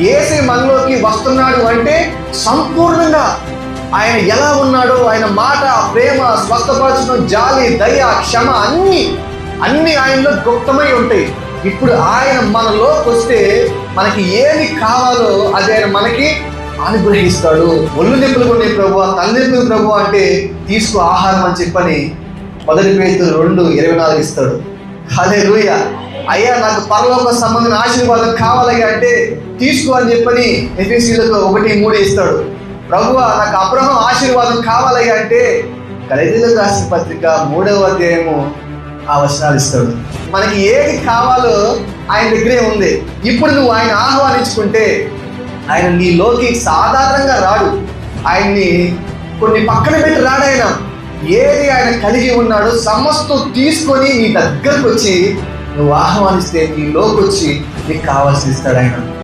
ఏసే మనలోకి వస్తున్నాడు అంటే సంపూర్ణంగా ఆయన ఎలా ఉన్నాడో ఆయన మాట ప్రేమ స్వస్థపరచడం జాలి దయ క్షమ అన్ని అన్ని ఆయనలో గుప్తమై ఉంటాయి. ఇప్పుడు ఆయన మనలోకి వస్తే మనకి ఏమి కావాలో అది ఆయన మనకి అనుగ్రహిస్తాడు. ఒళ్ళు నిప్పులు కొన్ని ప్రభు తలనొప్పులు ప్రభు అంటే తీసుకో ఆహారం అని చెప్పని మొదటి పేరు రెండు ఇరవై నాలుగు ఇస్తాడు. అదే లూయ అయ్యా నాకు పరలోక సంబంధించిన ఆశీర్వాదం కావాలి అంటే తీసుకో అని చెప్పని ఎఫ్ఎస్సీలకు ఒకటి మూడు ఇస్తాడు. ప్రభువ నాకు అబ్రహం ఆశీర్వాదం కావాలి అంటే ఖైదీలకు రాసిన పత్రిక మూడవ అధ్యాయము ఆ వచనాలు ఇస్తాడు. మనకి ఏది కావాలో ఆయన దగ్గరే ఉంది. ఇప్పుడు నువ్వు ఆయన ఆహ్వానించుకుంటే ఆయన నీలోకి సాధారణంగా రాడు. ఆయన్ని కొన్ని పక్కన పెట్టి రాడాయన ఏది ఆయన కలిగి ఉన్నాడో సమస్తం తీసుకొని నీ దగ్గరకు వచ్చి నువ్వు ఆహ్వానిస్తే నీ లోకొచ్చి నీకు కావాల్సి ఇస్తాడు ఆయన